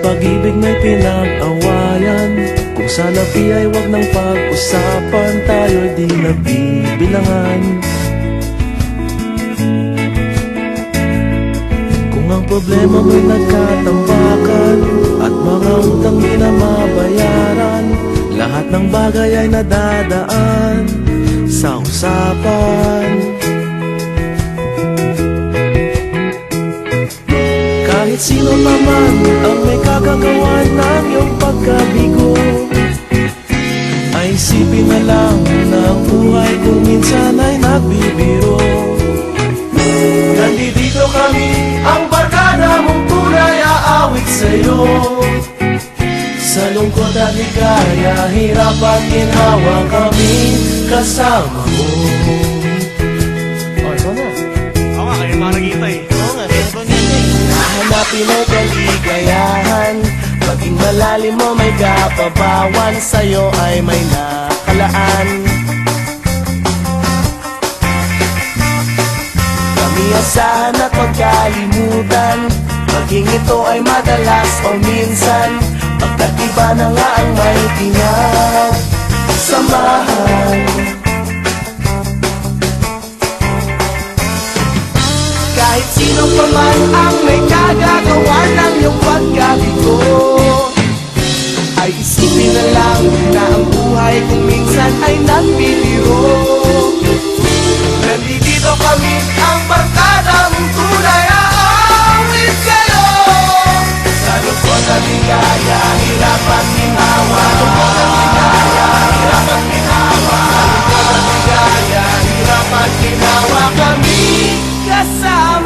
pag-ibig may pinag-awayan. Kung sa labi ay wag ng pag-usapan Tayo di nagbibilangan Kung ang problema mo'y nagkatambakan At mga utang di na mabayaran Lahat ng bagay ay nadadaan Sa usapan Kahit sino naman ang may kagagawa ng iyong pagkabigo Ay isipin na lang na ang buhay kung minsan ay nagbibiro. Nandito kami, ang barkada mong tunay aawit sa'yo. Sa lungkot at ligaya, hirap at ginawa kami kasama mo Kaligayahan Maging malalim mo may kapabawan Sa'yo ay may nakalaan. Kami asahan at magkalimutan Maging ito ay madalas o minsan. Pagkat iba na nga ang may pinagsamahan Kahit ligaya, hirap at ginawa Sa lungkot ang ligaya, hirap at ginawa Sa lungkot ang ligaya, ginawa Kami kasama